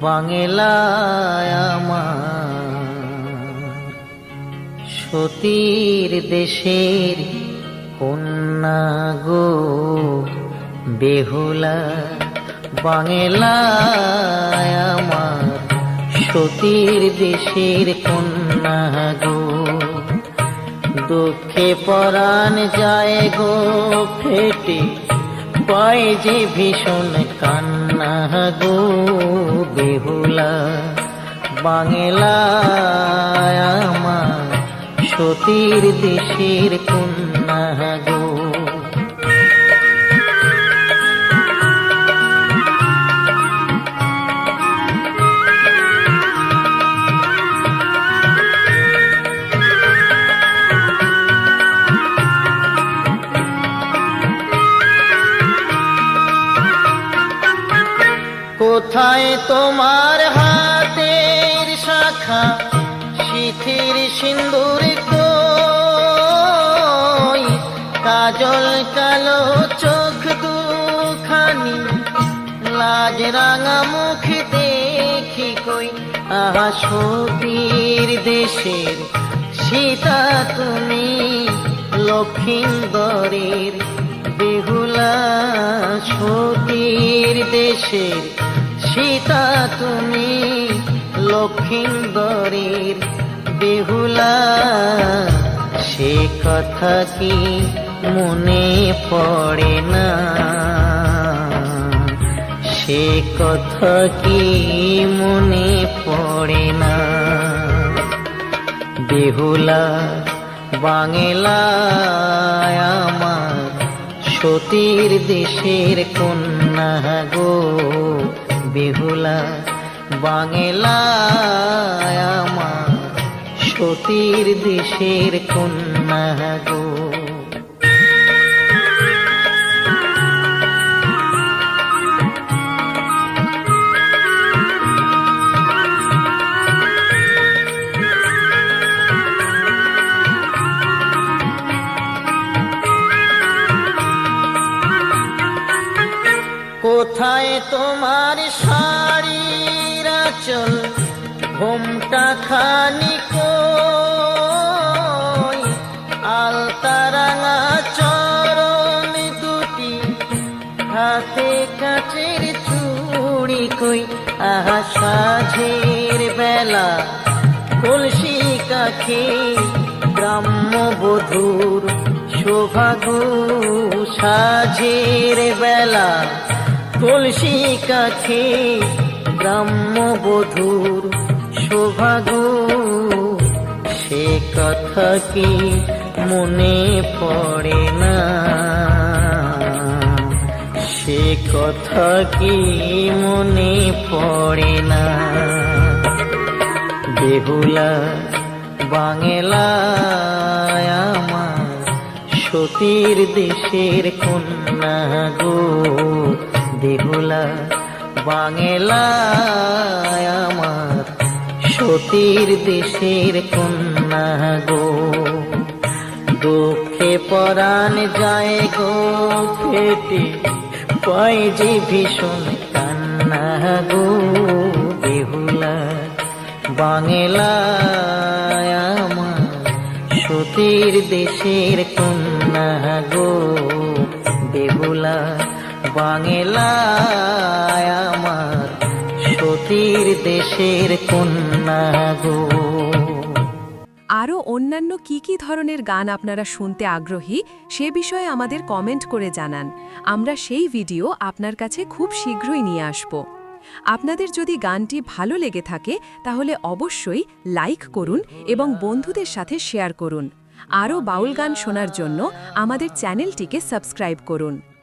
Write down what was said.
বাংলায় আমার। সতীর দেশের কন্যা গো বেহুলা বাংলায় আমার। সতীর দেশের কন্যা গো দুঃখে পরাণ যায় গো ফেটে পায় যে ভীষণ কান্না গো বেহুলা। বাংলা আমার সতীর দেশের কন্যা গো। কোথায় তোমার হাতের শাখা? শিথির সিন্দুর কাজল কালো চোখ দুখানি। লাজ রাঙা মুখ দেখি কই? আহা, সতীর দেশের সীতা তুমি লক্ষিন্দরের। বেহুলা সতীর দেশের সীতা তুমি লক্ষিন্দরের বেহুলা। সে কথা কি মনে পড়ে না? সে কথা কি মনে পড়ে না? বেহুলা বাংলায় আমার সতীর দেশের কন্যা গো। বেহুলা বাংলায় আমার সতীর দেশের কন্যা গো। তোমার শাড়ির আঁচল, ঘোমটা খানি কই আলতা চরণ দুটি, হাতে কাচের চুড়ি কই। আহা, সাঝের বেলা, কলসি কাখে গ্রাম্য বধুর শোভাগু সাঝের বেলা। কলসি কাখে গ্রাম্য বধুর শোভাগু সে কথা কি মনে পড়ে না? সে কথা কি মনে পড়ে না? বেহুলা বাংলায় আমার সতীর দেশের কন্যা গো। বেহুলা বাংলায় আমার সতীর দেশের কন্যা গো। দুঃখে পরাণ যায় গো, ফেটে পাই যে ভীষণ কান্না গো। বেহুলা বাংলায় আমার সতীর দেশের কন্যা গো। বেহুলা বাংলায় আমার সতীর দেশের কন্যা গো। আরও অন্যান্য কি কি ধরনের গান আপনারা শুনতে আগ্রহী, সে বিষয়ে আমাদের কমেন্ট করে জানান। আমরা সেই ভিডিও আপনার কাছে খুব শীঘ্রই নিয়ে আসব। আপনাদের যদি গানটি ভালো লেগে থাকে, তাহলে অবশ্যই লাইক করুন এবং বন্ধুদের সাথে শেয়ার করুন। আরও বাউল গান শোনার জন্য আমাদের চ্যানেলটিকে সাবস্ক্রাইব করুন।